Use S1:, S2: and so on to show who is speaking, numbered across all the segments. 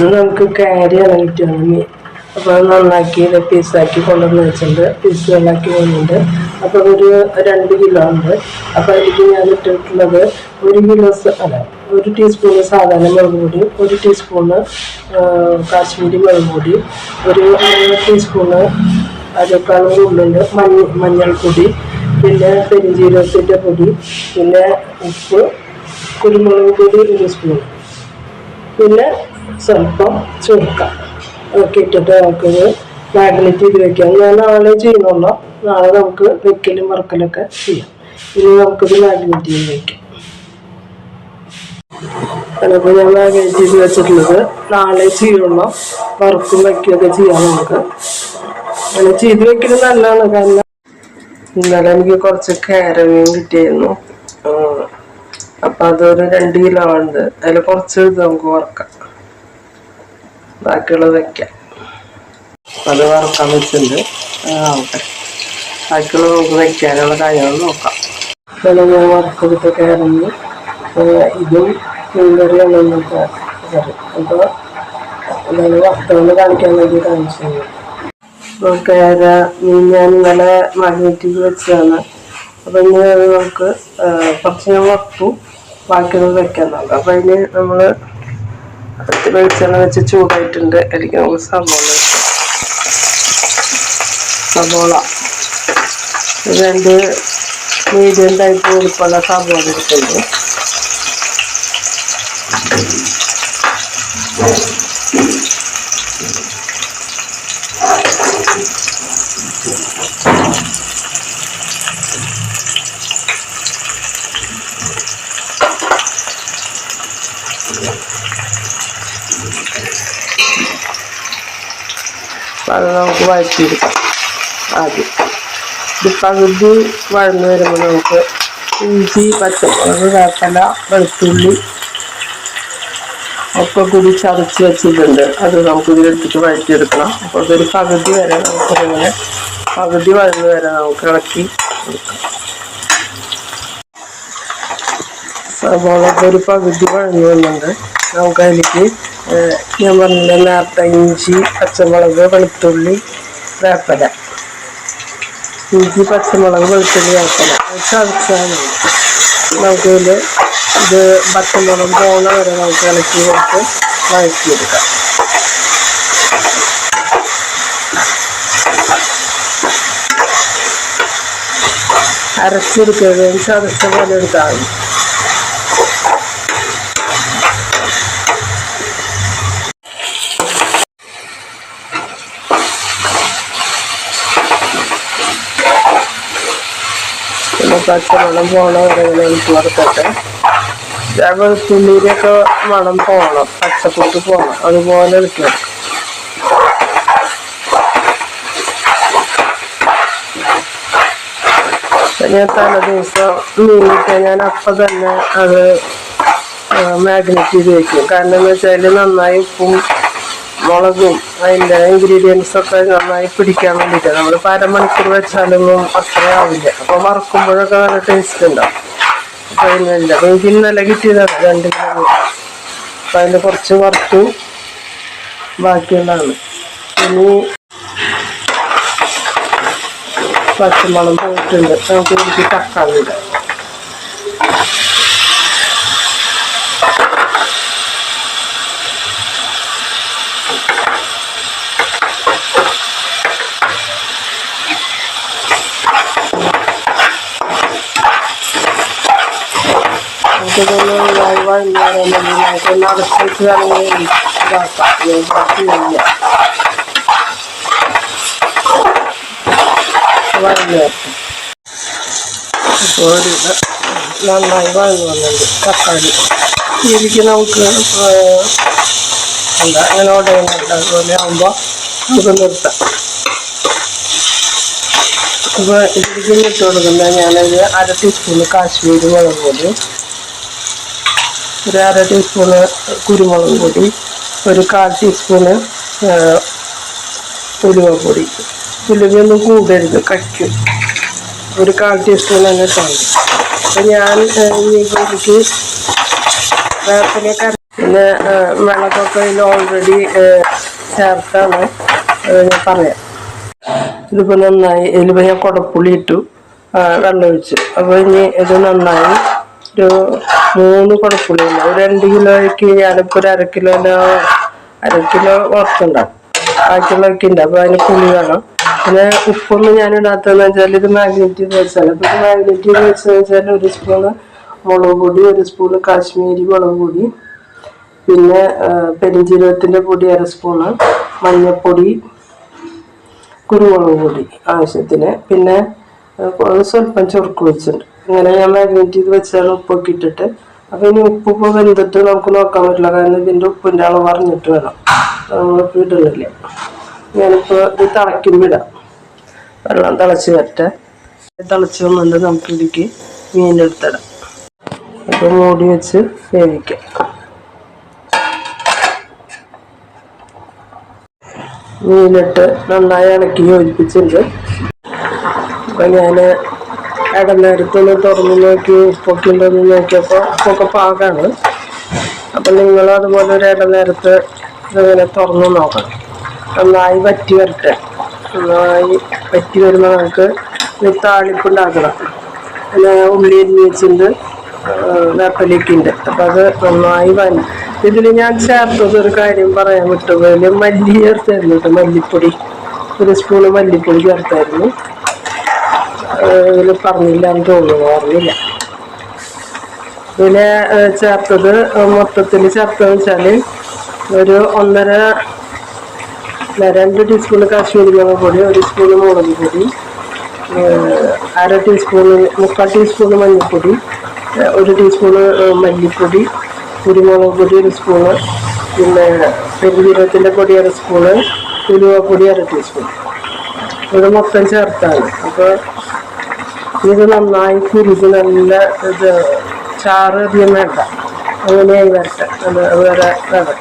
S1: ഇത് നമുക്ക് കാരിയാണ് കിട്ടിയത് മീൻ അപ്പോൾ അത് നന്നാക്കി പീസാക്കി കൊണ്ടുവന്ന് വെച്ചിട്ടുണ്ട്. പീസുകളാക്കി വന്നിട്ടുണ്ട് അപ്പോൾ ഒരു രണ്ട് കിലോ ഉണ്ട് അപ്പോൾ അതിലേക്ക് ഞാൻ ഇട്ടിട്ടുള്ളത് ഒരു കിലോ അല്ല ഒരു ടീസ്പൂണ് സാധാരണ മുളക് പൊടി ഒരു ടീസ്പൂണ് കാശ്മീരി മുളക് പൊടി ഒരു ടീസ്പൂണ് അരക്കാളും ഉള്ളുണ്ട് മഞ്ഞ മഞ്ഞൾപ്പൊടി പിന്നെ പെരിഞ്ജീരകത്തിന്റെ പൊടി പിന്നെ ഉപ്പ് കുരുമുളക് പൊടി ഒരു സ്പൂൺ പിന്നെ സ്വല്പം ചുരുക്കാം. ഒക്കെ ഇട്ടിട്ട് നമുക്ക് മാഗ്നറ്റ് ചെയ്ത് വെക്കാം. ഞാൻ നാളെ ചെയ്യുന്നുള്ളൂ നാളെ നമുക്ക് വെക്കലും വറക്കലൊക്കെ ചെയ്യാം. ഇനി നമുക്കിത് മാഗ്നറ്റ് ചെയ്ത് വെക്കാം. അതിപ്പോൾ ഞാൻ മാഗ്നറ്റ് ചെയ്ത് വെച്ചിട്ടുള്ളത്. നാളെ ചെയ്യുള്ളൂ വറക്കും വയ്ക്കുകയൊക്കെ ചെയ്യാം നമുക്ക്. അങ്ങനെ ചെയ്ത് വെക്കുന്നത് നല്ലതാണ്. കാരണം ഇന്നലെ എനിക്ക് കുറച്ച് കാരമീൻ കിട്ടിയായിരുന്നു അപ്പൊ അതൊരു രണ്ട് കിലോ ഉണ്ട്. അതിൽ കുറച്ച് ഇത് നമുക്ക് വറക്കാം. ബാക്കിയുള്ളത് വെക്കാം. അത് വറക്കാൻ വെച്ചിട്ടുണ്ട് ആവട്ടെ ബാക്കിയുള്ളത് നമുക്ക് കാര്യങ്ങൾ നോക്കാം. ഇന്നലെ ഞാൻ വറക്കെടുത്ത് കയറുന്നു ഇതും മീൻകറിയാണ് ഇന്നത്തെ കറി അപ്പോൾ ഞാൻ വറുത്തവന്ന് കാണിക്കാൻ വേണ്ടി കാണിച്ചത് കേര മീൻ ഞാൻ ഇന്നലെ മാഗ്നറ്റിക്ക് വെച്ചതാണ്. അപ്പം ഇനി അത് നമുക്ക് കുറച്ച് ഞാൻ വറുത്തു ബാക്കിയുള്ളത് വെക്കാൻ നോക്കാം. അപ്പം അതിന് നമ്മൾ വെളിച്ചെണ്ണ വെച്ച് ചൂടായിട്ടുണ്ട് അതിലേക്ക് നമുക്ക് സവോള. സവോള രണ്ട് മീഡിയം ടൈപ്പ് ഉടുപ്പുള്ള സവോള എടുക്കുന്നുണ്ട് അത് നമുക്ക് വഴറ്റിയെടുക്കാം. ആദ്യം ഇത് പകുതി വഴന്നു വരുമ്പോൾ നമുക്ക് ഇഞ്ചി പച്ചമുളക് വേപ്പല വെളുത്തുള്ളി ഒക്കെ കൂടി ചതച്ച് വെച്ചിട്ടുണ്ട്. അത് നമുക്ക് ഇതിലെടുത്തിട്ട് വഴറ്റിയെടുക്കണം. അപ്പോൾ ഇതൊരു പകുതി വരെ നമുക്കിങ്ങനെ പകുതി വഴന്ന് വരെ നമുക്ക് ഇളക്കി കൊടുക്കാം. സവാള ഒരു പകുതി വഴന്നു വന്നുണ്ട് നമുക്ക് അതിലേക്ക് ഏഹ്, ഞാൻ പറഞ്ഞ നേരത്തെ ഇഞ്ചി പച്ചമുളക് വെളുത്തുള്ളി വേപ്പല ഇഞ്ചി പച്ചമുളക് വെളുത്തുള്ളി വേപ്പല ചതച്ചാൽ നമുക്കിതിൽ ഇത് പച്ചമുളക് പോണ വരെ നമുക്ക് ഇളക്കി കൊടുത്ത് വഴറ്റിയെടുക്കാം. അരച്ചെടുക്കുകയും ചതച്ച പോലെ എടുത്താൽ മതി. പിന്നെ പച്ചമണം പോണ വരെ ഇങ്ങനെ വെളുത്തുള്ളിയിലൊക്കെ മണം പോകണം. പച്ചപ്പൊട്ട് പോകണം. അതുപോലെ കിട്ടണം ഞാൻ തല ദിവസം നീങ്ങിട്ട് ഞാൻ അപ്പം തന്നെ അത് മാഗ്നറ്റ് ചെയ്ത് വെക്കും. കാരണം എന്ന് വെച്ചാൽ നന്നായി ഉപ്പും മുളകും ഇൻഗ്രീഡിയൻസ് ഒക്കെ നന്നായി പിടിക്കാൻ വേണ്ടിയിട്ട് നമ്മൾ അരമണിക്കൂർ വെച്ചാലൊന്നും അത്ര ആവില്ല. അപ്പോൾ വറക്കുമ്പോഴൊക്കെ നല്ല ടേസ്റ്റ് ഉണ്ടാവും. അപ്പോൾ അപ്പോൾ എനിക്ക് ഇന്നലെ കിട്ടിയതാണ് രണ്ട് കിലോ. അപ്പം അതിൽ കുറച്ച് വറുത്തു. ബാക്കിയുള്ളതാണ്. ഇനി പച്ചമുളക് പോയിട്ടുണ്ട് നമുക്ക് എനിക്ക് തക്കാളി വൈകുന്നേരം നമുക്കൊന്ന് അടച്ചിട്ട് വേണമെങ്കിൽ ഇതാക്കാം ഞാൻ പറ്റില്ല വൈകുന്നേരം അപ്പോൾ ഒരു നന്നായി വഴന്നു വന്നിട്ടുണ്ട് തക്കാളി ഇതിലേക്ക് നമുക്ക് എന്താ അങ്ങനെ ഉടയുന്നുണ്ട് അതുപോലെ ആകുമ്പോൾ നമുക്ക് നിർത്താം അപ്പോൾ ഇതിലേക്ക് ഇട്ട് കൊടുക്കുന്നത് ഞാനൊരു അര ടീസ്പൂണ് കാശ്മീരി മുളക് പൊടി ഒരു അര ടീസ്പൂണ് കുരുമുളക് പൊടി ഒരു കാൽ ടീസ്പൂണ് ഉലുവപ്പൊടി ഉലുവയൊന്നും കൂടരുത് കഴിക്കും ഒരു കാൽ ടീസ്പൂൺ തന്നെ ഇട്ടാൽ അപ്പം ഞാൻ ഇതിലേക്ക് വേപ്പിലേക്ക് പിന്നെ വെള്ളക്കൊക്കെ ഇതിൽ ഓൾറെഡി ചേർത്താണ്. ഞാൻ പറയാം. ഇതിപ്പോൾ നന്നായി ഇതിലിപ്പോൾ ഞാൻ കുടപ്പുളി ഇട്ടു വെള്ളം അപ്പോൾ ഇനി ഇത് നന്നായി ഒരു മൂന്ന് കുഴപ്പമില്ല ഒരു രണ്ട് കിലോയ്ക്ക് ഞാനിപ്പോൾ ഒരു അര കിലോന്റെ അര കിലോ വറുത്തുണ്ടാവും. ബാക്കിയുള്ളതൊക്കെ ഉണ്ട്. അപ്പോൾ അതിന് പുളി വേണം. പിന്നെ ഉപ്പൊന്നും ഞാൻ ഇടാത്തതെന്ന് വെച്ചാൽ ഇത് മാഗ്നേറ്റ് വെച്ചാൽ അപ്പോൾ മാഗ്നേറ്റ് വെച്ചതെന്ന് വെച്ചാൽ ഒരു സ്പൂണ് മുളക് പൊടി ഒരു സ്പൂണ് കാശ്മീരി മുളക് പൊടി പിന്നെ ആ, പെരുംജീരകത്തിന്റെ പൊടി അര സ്പൂണ് മഞ്ഞൾപ്പൊടി കുരുമുളക് പൊടി ആവശ്യത്തിന്. പിന്നെ സ്വല്പം ചുർക്ക് വെച്ചിട്ടുണ്ട്. ഇങ്ങനെ ഞാൻ മാഗ്നേറ്റ് ചെയ്ത് വെച്ചാണ് ഉപ്പൊക്കെ ഇട്ടിട്ട്. അപ്പം ഇനി ഉപ്പ് വെന്തിട്ട് നമുക്ക് നോക്കാൻ പറ്റില്ല. കാരണം ഇതിന്റെ ഉപ്പിന്റെ അളവ് അറിഞ്ഞിട്ട് വേണം. നമ്മളിപ്പോൾ ഇടുന്നില്ല. ഞാനിപ്പോൾ ഇത് തിളയ്ക്കുമ്പോൾ ഇടാം. വെള്ളം തിളച്ച് വരട്ടെ. തിളച്ച് വന്നിട്ട് നമുക്ക് ഇതിക്ക് മീൻ എടുത്തിടാം അപ്പോൾ മൂടി വെച്ച് വേവിക്കാം. മീനിട്ട് നന്നായി ഇണക്കി യോജിപ്പിച്ചിട്ടുണ്ട്. അപ്പൊ ഞാൻ ഇടനേരത്തൊന്ന് തുറന്നു നോക്കി ഉപ്പൊക്കെ ഉണ്ടോന്ന് നോക്കിയപ്പോൾ ഉപ്പൊക്കെ പാകാണ്. അപ്പം നിങ്ങളും അതുപോലെ ഒരു ഇടനേരത്ത് ഇതിങ്ങനെ തുറന്നു നോക്കണം. നന്നായി വറ്റി വരട്ടെ. നന്നായി വറ്റി വരുമ്പോൾ നമുക്ക് ഇത് താളിപ്പുണ്ടാക്കണം പിന്നെ ഉള്ളി അരിഞ്ഞ് വെച്ചിട്ടുണ്ട് വേപ്പലിക്ക് ഉണ്ട്. അപ്പം അത് നന്നായി വൻ ഇതിൽ ഞാൻ ചേർത്തത് ഒരു കാര്യം പറയാൻ വിട്ടു. മല്ലി ചേർത്തായിരുന്നു കേട്ടോ മല്ലിപ്പൊടി. ഒരു സ്പൂണ് മല്ലിപ്പൊടി ചേർത്തായിരുന്നു. ഇതിൽ പറഞ്ഞില്ല എന്ന് തോന്നുന്നു പറഞ്ഞില്ല പിന്നെ ചേർത്തത് മൊത്തത്തിൽ ചേർത്തതെന്ന് വെച്ചാൽ ഒരു ഒന്നര രണ്ട് ടീസ്പൂൺ കാശ്മീരി മുളക് പൊടി ഒരു സ്പൂൺ മുളക് പൊടി അര ടീസ്പൂണ് മുക്കാൽ ടീസ്പൂൺ മഞ്ഞൾപ്പൊടി ഒരു ടീസ്പൂൺ മല്ലിപ്പൊടി കുരുമുളക് പൊടി ഒരു സ്പൂണ് പിന്നെ പെരുംജീരകത്തിന്റെ പൊടി അര സ്പൂണ് ഉലുവപ്പൊടി അര ടീസ്പൂൺ ഇത് മൊത്തം ചേർത്താണ്. അപ്പോൾ ഇത് നന്നായി കുരുത് നല്ല ഇത് ചാറ് അധികം വേണ്ട. അങ്ങനെയായി വരട്ടെ. അത് വേറെ വേറെ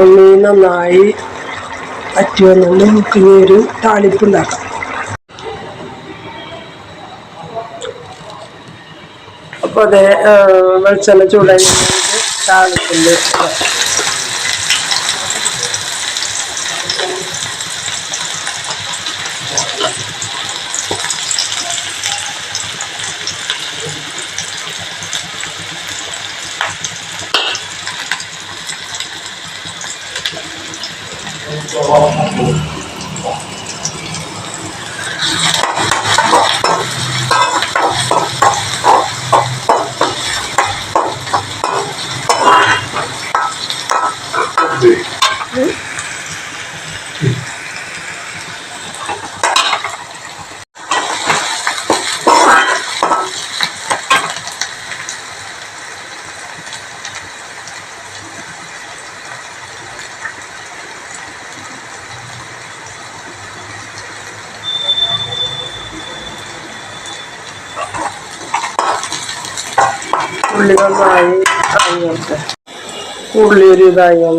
S1: ഉള്ളി നന്നായി അറ്റി വന്നുകൊണ്ട് നമുക്ക് ഇനി ഒരു താളിപ്പ് ഉണ്ടാക്കാം. അപ്പോൾ അതേ വെളിച്ചെണ്ണ ചൂടായി. താളിപ്പിന്റെ ആയിക്കോട്ടെ ഉള്ളി ഒരു ഇതായി ഞാൻ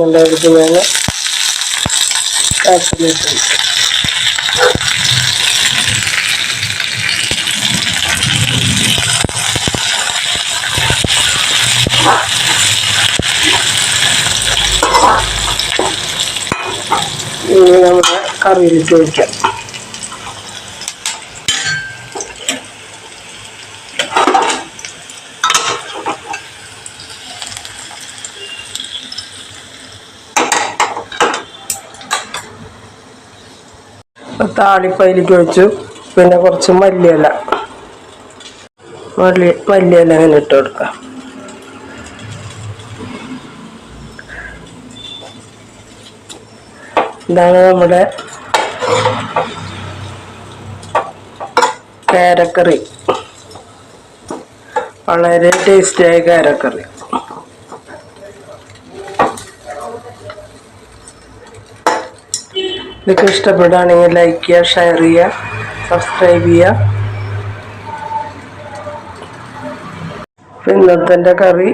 S1: കാശ്മീരിൽ ഇനി നമ്മുടെ കറിയിലേക്ക് ഒഴിക്കാം. താളിപ്പയിലേക്ക് ഒഴിച്ചു. പിന്നെ കുറച്ച് മല്ലിയില. മല്ലി മല്ലിയില അങ്ങനെ ഇട്ട് കൊടുക്കാം. ഇതാണ് നമ്മുടെ കാരക്കറി. വളരെ ടേസ്റ്റിയായ കാരക്കറി. ഇതൊക്കെ ഇഷ്ടപ്പെടുകയാണെങ്കിൽ ലൈക്ക് ചെയ്യുക ഷെയർ ചെയ്യുക സബ്സ്ക്രൈബ് ചെയ്യുക. ഇപ്പം ഇന്നത്തെ കറി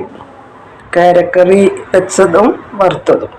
S1: കാരക്കറി വെച്ചതും വറുത്തതും.